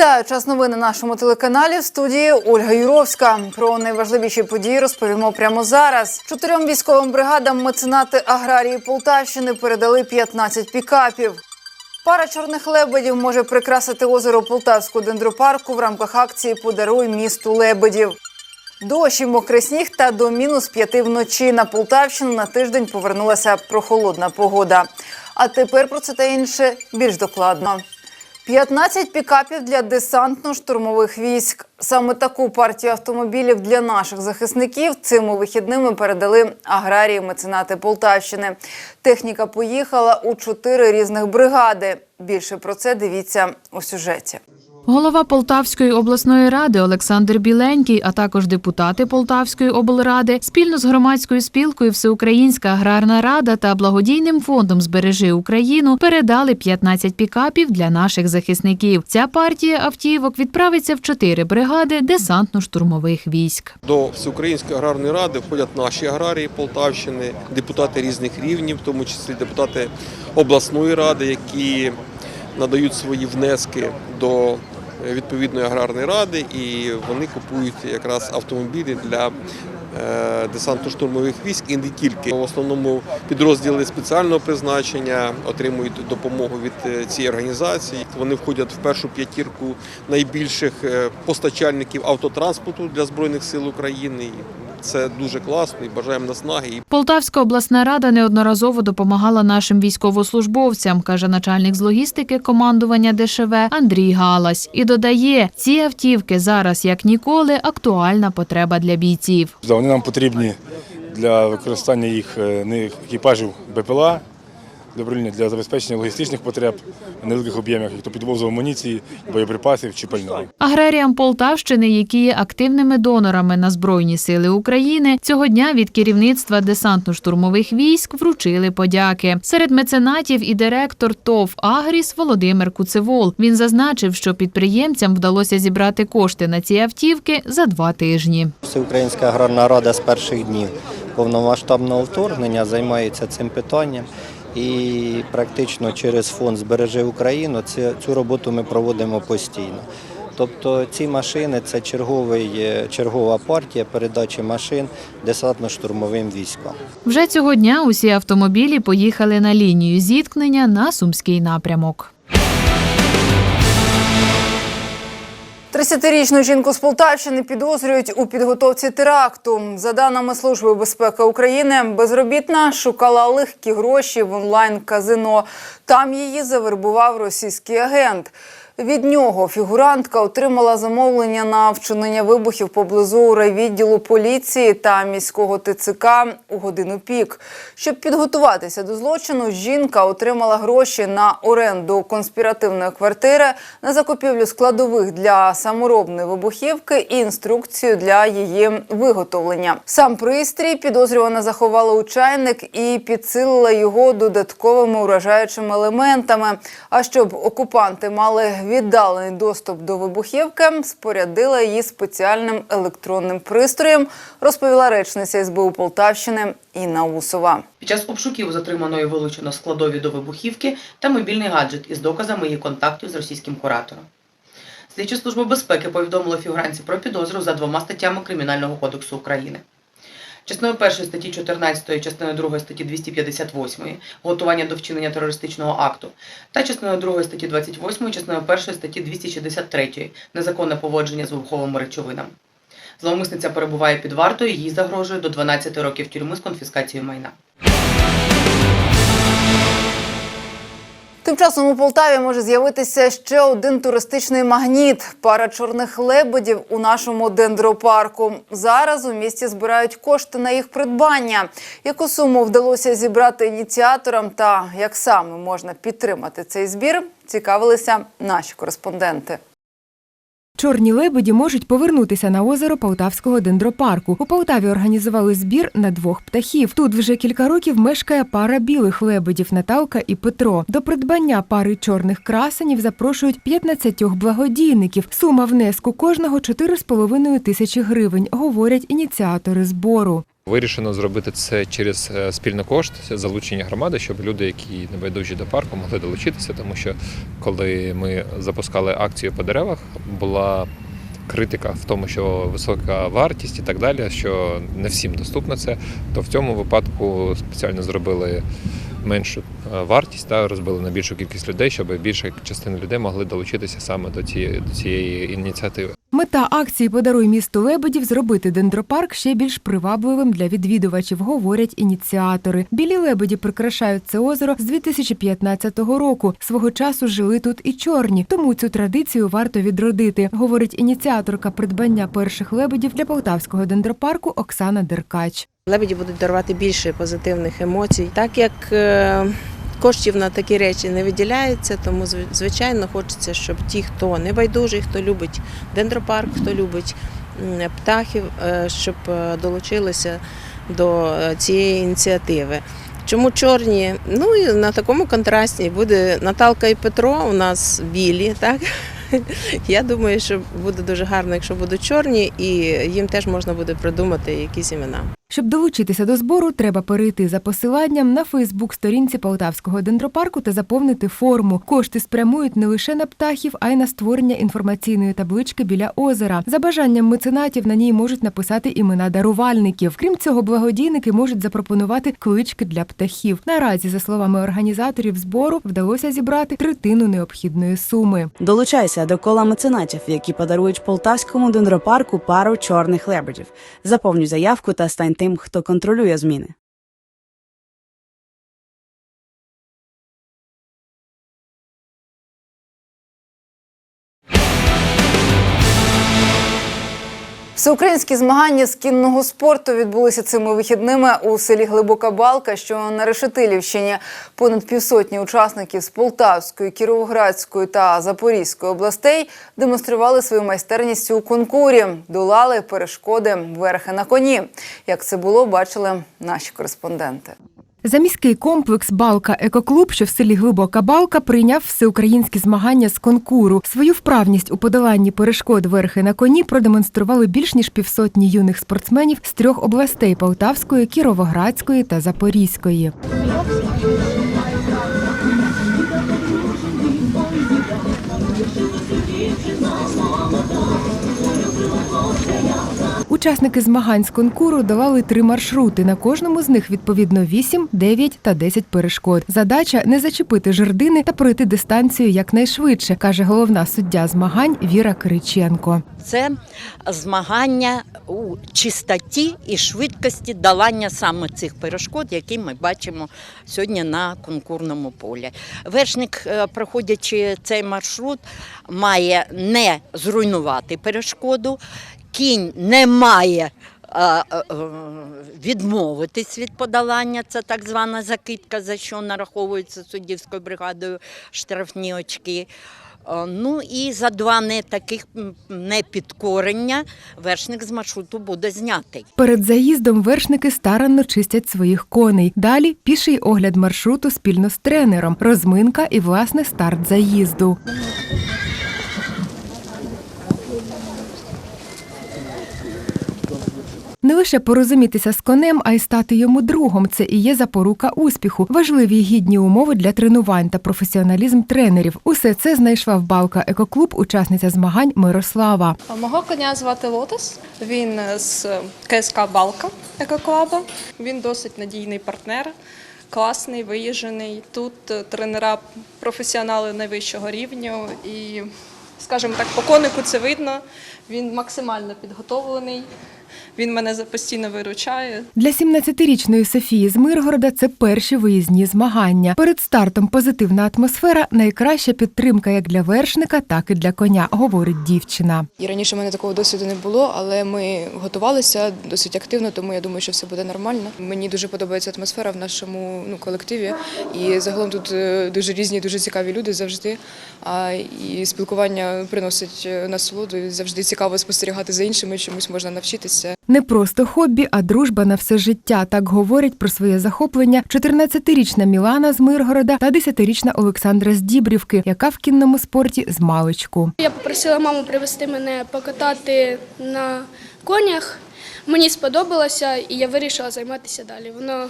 Вітаю час новин на нашому телеканалі. В студії Ольга Юровська. Про найважливіші події розповімо прямо зараз. Чотирьом військовим бригадам меценати аграрії Полтавщини передали 15 пікапів. Пара чорних лебедів може прикрасити озеро Полтавського дендропарку в рамках акції Подаруй місту лебедів. Дощ і мокрий сніг та до мінус п'яти вночі на Полтавщину на тиждень повернулася прохолодна погода. А тепер про це та інше більш докладно. 15 пікапів для десантно-штурмових військ. Саме таку партію автомобілів для наших захисників цими вихідними передали аграрії меценати Полтавщини. Техніка поїхала у чотири різних бригади. Більше про це дивіться у сюжеті. Голова Полтавської обласної ради Олександр Біленький, а також депутати Полтавської облради спільно з громадською спілкою Всеукраїнська аграрна рада та благодійним фондом Збережи Україну передали 15 пікапів для наших захисників. Ця партія автівок відправиться в чотири бригади десантно-штурмових військ. До Всеукраїнської аграрної ради входять наші аграрії Полтавщини, депутати різних рівнів, в тому числі депутати обласної ради, які надають свої внески до відповідної аграрної ради, і вони купують якраз автомобілі для е, десантно-штурмових військ і не тільки. В основному підрозділи спеціального призначення отримують допомогу від е, цієї організації. Вони входять в першу п'ятірку найбільших е, постачальників автотранспорту для Збройних сил України. Це дуже класно і бажаємо наснаги. Полтавська обласна рада неодноразово допомагала нашим військовослужбовцям, каже начальник з логістики командування ДШВ Андрій Галась. І додає, ці автівки зараз як ніколи актуальна потреба для бійців. Вони нам потрібні для використання їх е, екіпажів БПЛА, управління для забезпечення логістичних потреб невеликих об'ємах, як то підвозу амуніції, боєприпасів чи пального. Аграріям Полтавщини, які є активними донорами на Збройні сили України, цього дня від керівництва десантно-штурмових військ вручили подяки. Серед меценатів і директор ТОВ Агріс Володимир Куцевол. Він зазначив, що підприємцям вдалося зібрати кошти на ці автівки за два тижні. Всеукраїнська аграрна рада з перших днів повномасштабного вторгнення займається цим питанням. І практично через фонд Збережи Україну цю роботу ми проводимо постійно. Тобто ці машини це черговий, е, чергова партія передачі машин десантно-штурмовим військам. Вже цього дня усі автомобілі поїхали на лінію зіткнення на Сумський напрямок. 30-річну жінку з Полтавщини підозрюють у підготовці теракту. За даними Служби безпеки України, безробітна шукала легкі гроші в онлайн-казино. Там її завербував російський агент. Від нього фігурантка отримала замовлення на вчинення вибухів поблизу райвідділу поліції та міського ТЦК у годину пік. Щоб підготуватися до злочину, жінка отримала гроші на оренду конспіративної квартири, на закупівлю складових для саморобної вибухівки і інструкцію для її виготовлення. Сам пристрій підозрювана заховала у чайник і підсилила його додатковими уражаючими елементами. А щоб окупанти мали віддалений доступ до вибухівки, спорядила її спеціальним електронним пристроєм, розповіла речниця СБУ Полтавщини Інна Усова. Під час обшуків затриманої вилучено складові до вибухівки та мобільний гаджет із доказами її контактів з російським куратором. Слідча служба безпеки повідомила фігуранці про підозру за двома статтями Кримінального кодексу України. Частиною першої статті 14, частиною другої статті 258 готування до вчинення терористичного акту та частиною другої статті 28, частиною першої статті 263 незаконне поводження з вибуховими речовинами. Зловмисниця перебуває під вартою, їй загрожує до 12 років тюрми з конфіскацією майна. Тим часом у Полтаві може з'явитися ще один туристичний магніт пара чорних лебедів у нашому дендропарку. Зараз у місті збирають кошти на їх придбання. Яку суму вдалося зібрати ініціаторам та як саме можна підтримати цей збір, цікавилися наші кореспонденти. Чорні лебеді можуть повернутися на озеро Полтавського дендропарку. У Полтаві організували збір на двох птахів. Тут вже кілька років мешкає пара білих лебедів Наталка і Петро. До придбання пари чорних красенів запрошують 15 благодійників. Сума внеску кожного 4,5 тисячі гривень, говорять ініціатори збору. Вирішено зробити це через е, спільний кошт, залучення громади, щоб люди, які небайдужі до парку, могли долучитися. Тому що коли ми запускали акцію по деревах, була критика в тому, що висока вартість і так далі, що не всім доступно це. То в цьому випадку спеціально зробили меншу е, вартість та розбили на більшу кількість людей, щоб більша частина людей могли долучитися саме до цієї, до цієї ініціативи. Мета акції Подаруй місту лебедів зробити дендропарк ще більш привабливим для відвідувачів, говорять ініціатори. Білі лебеді прикрашають це озеро з 2015 року. Свого часу жили тут і чорні, тому цю традицію варто відродити, говорить ініціаторка придбання перших лебедів для полтавського дендропарку Оксана Деркач. Лебеді будуть дарувати більше позитивних емоцій, так як е, коштів на такі речі не виділяється, тому звичайно хочеться, щоб ті, хто не байдужий, хто любить дендропарк, хто любить птахів, е, щоб е, долучилися до цієї ініціативи. Чому чорні? Ну і на такому контрасті буде Наталка і Петро. У нас білі, так я думаю, що буде дуже гарно, якщо будуть чорні, і їм теж можна буде придумати якісь імена. Щоб долучитися до збору, треба перейти за посиланням на Фейсбук-сторінці Полтавського дендропарку та заповнити форму. Кошти спрямують не лише на птахів, а й на створення інформаційної таблички біля озера. За бажанням меценатів на ній можуть написати імена дарувальників. Крім цього, благодійники можуть запропонувати клички для птахів. Наразі, за словами організаторів збору, вдалося зібрати третину необхідної суми. Долучайся до кола меценатів, які подарують полтавському дендропарку пару чорних лебедів. Заповнюй заявку та стань тим, хто контролює зміни. Всеукраїнські змагання з кінного спорту відбулися цими вихідними у селі Глибока Балка, що на Решетилівщині. Понад півсотні учасників з Полтавської, Кіровоградської та Запорізької областей демонстрували свою майстерність у конкурі, долали перешкоди верхи на коні. Як це було, бачили наші кореспонденти. Заміський комплекс Балка Екоклуб, що в селі Глибока Балка, прийняв всеукраїнські змагання з конкуру. Свою вправність у подоланні перешкод верхи на коні продемонстрували більш ніж півсотні юних спортсменів з трьох областей Полтавської, Кіровоградської та Запорізької. Учасники змагань з конкуру долали три маршрути. На кожному з них відповідно 8, 9 та 10 перешкод. Задача не зачепити жердини та пройти дистанцію якнайшвидше, каже головна суддя змагань Віра Кириченко. Це змагання у чистоті і швидкості долання саме цих перешкод, які ми бачимо сьогодні на конкурному полі. Вершник, е, проходячи цей маршрут, має не зруйнувати перешкоду, кінь не має. е, е, е, Відмовитись від подолання, це так звана закидка, за що нараховується суддівською бригадою штрафні очки. Е, Ну і за два не таких непідкорення вершник з маршруту буде знятий. Перед заїздом вершники старанно чистять своїх коней. Далі піший огляд маршруту спільно з тренером, розминка і власне старт заїзду. Лише порозумітися з конем, а й стати йому другом. Це і є запорука успіху. Важливі гідні умови для тренувань та професіоналізм тренерів. Усе це знайшла в Балка Екоклуб, учасниця змагань Мирослава. Мого коня звати Лотос. Він з КСК Балка Екоклаба. Він досить надійний партнер, класний, виїжджений. Тут е, тренера професіонали найвищого рівня і, скажімо так, по конику це видно. Він максимально підготовлений. Він мене за- постійно виручає. Для 17-річної Софії з Миргорода це перші виїзні змагання. Перед стартом позитивна атмосфера найкраща підтримка як для вершника, так і для коня, говорить дівчина. І раніше в мене такого досвіду не було, але ми готувалися досить активно, тому я думаю, що все буде нормально. Мені дуже подобається атмосфера в нашому ну, колективі. І загалом тут е, дуже різні, дуже цікаві люди завжди. А і спілкування приносить е, насолоду і завжди цікаво спостерігати за іншими, чомусь можна навчитися. Не просто хобі, а дружба на все життя. Так говорять про своє захоплення 14-річна Мілана з Миргорода та 10-річна Олександра з Дібрівки, яка в кінному спорті з маличку. Я попросила маму привезти мене покатати на конях. Мені сподобалося, і я вирішила займатися далі. Воно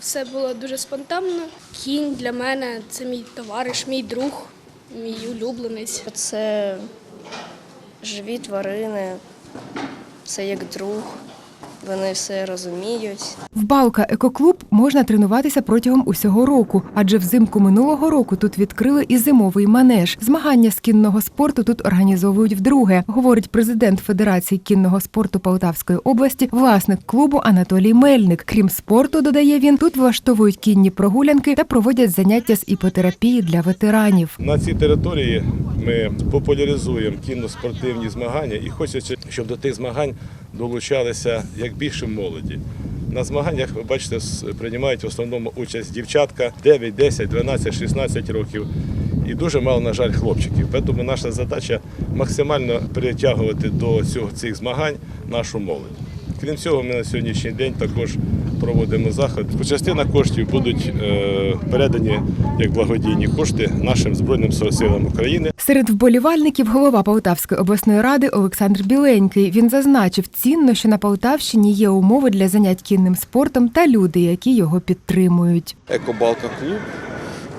все було дуже спонтанно. Кінь для мене це мій товариш, мій друг, мій улюбленець. Це живі тварини, це як друг, вони все розуміють. В Балка екоклуб можна тренуватися протягом усього року, адже взимку минулого року тут відкрили і зимовий манеж. Змагання з кінного спорту тут організовують вдруге, говорить президент Федерації кінного спорту Полтавської області, власник клубу Анатолій Мельник. Крім спорту, додає він, тут влаштовують кінні прогулянки та проводять заняття з іпотерапії для ветеранів. На цій території ми популяризуємо кінно-спортивні змагання і хочеться, щоб до тих змагань долучалися як більше молоді. На змаганнях, ви бачите, приймають в основному участь дівчатка 9, 10, 12, 16 років. І дуже мало, на жаль, хлопчиків. Тому наша задача максимально притягувати до цих змагань нашу молодь. Крім цього, ми на сьогоднішній день також проводимо заход. Частина коштів будуть е, передані як благодійні кошти нашим Збройним силам України. Серед вболівальників голова Полтавської обласної ради Олександр Біленький. Він зазначив цінно, що на Полтавщині є умови для занять кінним спортом та люди, які його підтримують. Екобалка клуб.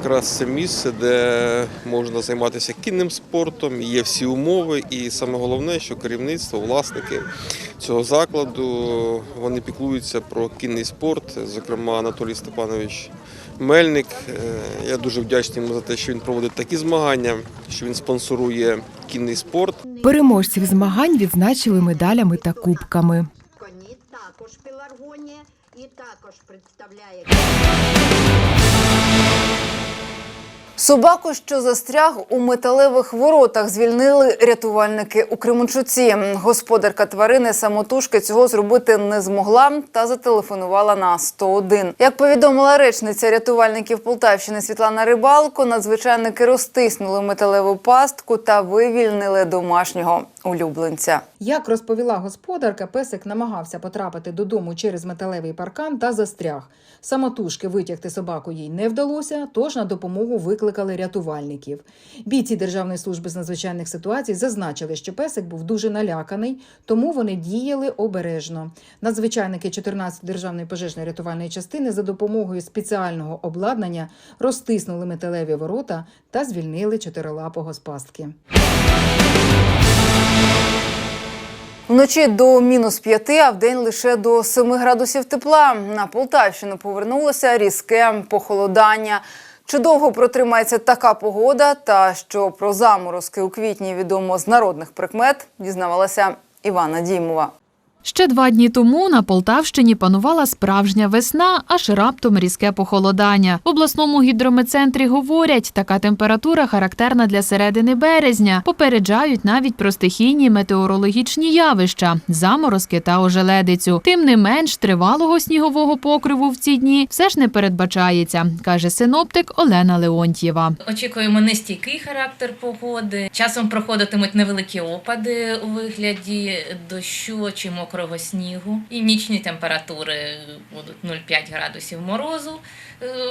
Якраз це місце, де можна займатися кінним спортом, є всі умови, і саме головне, що керівництво, власники цього закладу вони піклуються про кінний спорт. Зокрема, Анатолій Степанович Мельник. Е, Я дуже вдячний йому за те, що він проводить такі змагання, що він спонсорує кінний спорт. Переможців змагань відзначили медалями та кубками. Коні також пеларгонія і також представляє Собаку, що застряг у металевих воротах, звільнили рятувальники у Кременчуці. Господарка тварини самотужки цього зробити не змогла та зателефонувала на 101. Як повідомила речниця рятувальників Полтавщини Світлана Рибалко, надзвичайники розтиснули металеву пастку та вивільнили домашнього улюбленця. Як розповіла господарка, песик намагався потрапити додому через металевий паркан та застряг. Самотужки витягти собаку їй не вдалося, тож на допомогу викликали рятувальників. Бійці Державної служби з надзвичайних ситуацій зазначили, що песик був дуже наляканий, тому вони діяли обережно. Надзвичайники 14 державної пожежної рятувальної частини за допомогою спеціального обладнання розтиснули металеві ворота та звільнили чотирилапого з пастки. Вночі до мінус п'яти, а вдень лише до семи градусів тепла. На Полтавщину повернулося різке похолодання. Чи довго протримається така погода, та що про заморозки у квітні відомо з народних прикмет, дізнавалася Івана Дімова. Ще два дні тому на Полтавщині панувала справжня весна, аж раптом різке похолодання. В обласному гідрометцентрі говорять, така температура характерна для середини березня. Попереджають навіть про стихійні метеорологічні явища, заморозки та ожеледицю. Тим не менш, тривалого снігового покриву в ці дні все ж не передбачається, каже синоптик Олена Леонтьєва. Очікуємо нестійкий характер погоди. Часом проходитимуть невеликі опади у вигляді дощу чи мокрого снігу. І нічні температури будуть 0,5 градусів морозу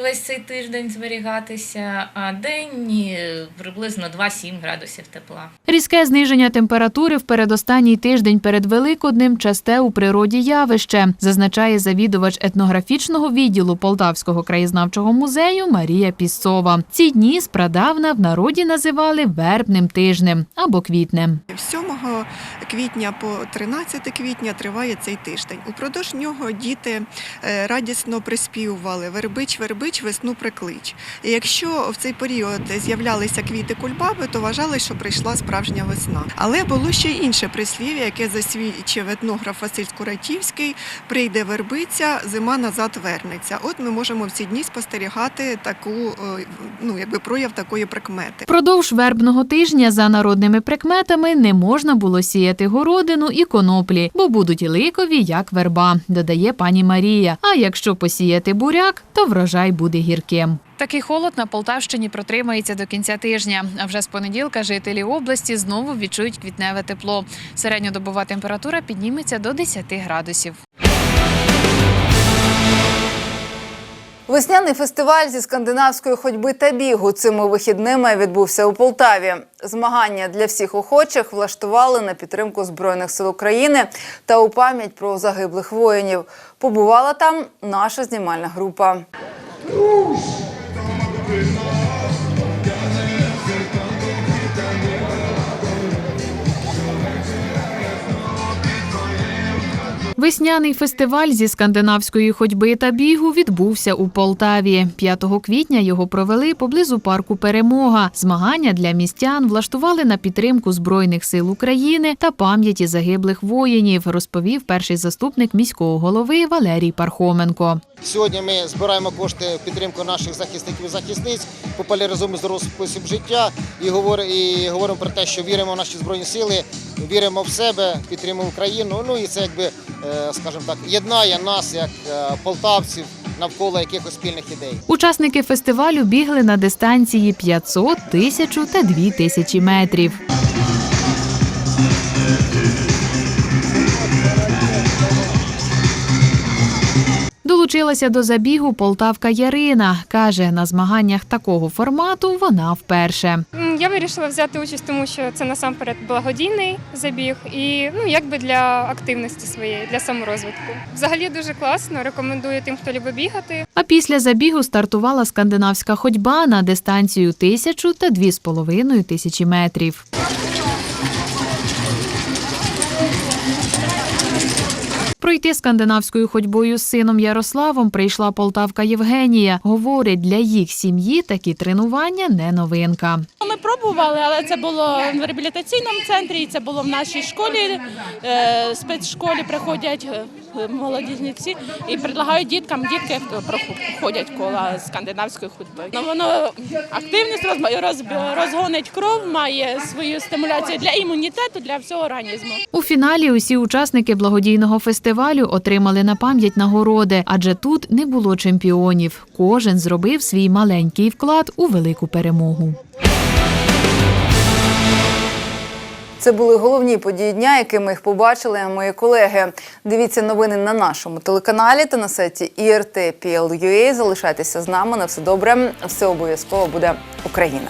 весь цей тиждень зберігатися, а день приблизно 2-7 градусів тепла. Різке зниження температури в передостанній тиждень перед Великоднем часте у природі явище, зазначає завідувач етнографічного відділу Полтавського краєзнавчого музею Марія Пісцова. Ці дні спрадавна в народі називали вербним тижнем або квітнем. 7 квітня по 13 квітня триває цей тиждень. Упродовж нього діти е, радісно приспівували вербич, вербич, весну приклич. І якщо в цей період з'являлися квіти кульбаби, то вважали, що прийшла справжня весна. Але було ще інше прислів'я, яке засвідчив етнограф Василь Скуратівський: прийде вербиця, зима назад вернеться. От ми можемо в ці дні спостерігати таку, е, ну якби прояв такої прикмети. Продовж вербного тижня за народними прикметами не можна було сіяти городину і коноплі, бо будуть ликові, як верба, додає пані Марія. А якщо посіяти буряк, то врожай буде гірким. Такий холод на Полтавщині протримається до кінця тижня. А вже з понеділка жителі області знову відчують квітневе тепло. Середньодобова температура підніметься до 10 градусів. Весняний фестиваль зі скандинавської ходьби та бігу цими вихідними відбувся у Полтаві. Змагання для всіх охочих влаштували на підтримку Збройних сил України та у пам'ять про загиблих воїнів. Побувала там наша знімальна група. Весняний фестиваль зі скандинавської ходьби та бігу відбувся у Полтаві. 5 квітня його провели поблизу парку Перемога. Змагання для містян влаштували на підтримку Збройних сил України та пам'яті загиблих воїнів, розповів перший заступник міського голови Валерій Пархоменко. Сьогодні ми збираємо кошти в підтримку наших захисників і захисниць, популяризуємо здоровий спосіб життя і говоримо, про те, що віримо в наші збройні сили, віримо в себе, підтримуємо Україну. Ну і це якби, скажімо так, єднає нас як е, полтавців навколо якихось спільних ідей. Учасники фестивалю бігли на дистанції 500, 1000 та 2000 метрів. Долучилася до забігу полтавка Ярина. Каже, на змаганнях такого формату вона вперше. Я вирішила взяти участь, тому що це насамперед благодійний забіг і ну якби для активності своєї, для саморозвитку. Взагалі дуже класно. Рекомендую тим, хто любить бігати. А після забігу стартувала скандинавська ходьба на дистанцію тисячу та дві з половиною тисячі метрів. Пройти скандинавською ходьбою з сином Ярославом прийшла полтавка Євгенія. Говорить, для їх сім'ї такі тренування не новинка. Ми пробували, але це було в реабілітаційному центрі, це було в нашій школі. Е, Спецшколі приходять е, молодіжниці і предлагають діткам, дітки проходять кола скандинавської ходьби. Ну, воно активність розгонить кров, має свою стимуляцію для імунітету, для всього організму. У фіналі усі учасники благодійного фестивалю отримали на пам'ять нагороди, адже тут не було чемпіонів. Кожен зробив свій маленький вклад у велику перемогу. Це були головні події дня, якими їх побачили мої колеги. Дивіться новини на нашому телеканалі та на сайті IRT.PL.UA. Залишайтеся з нами на все добре. Все обов'язково буде Україна.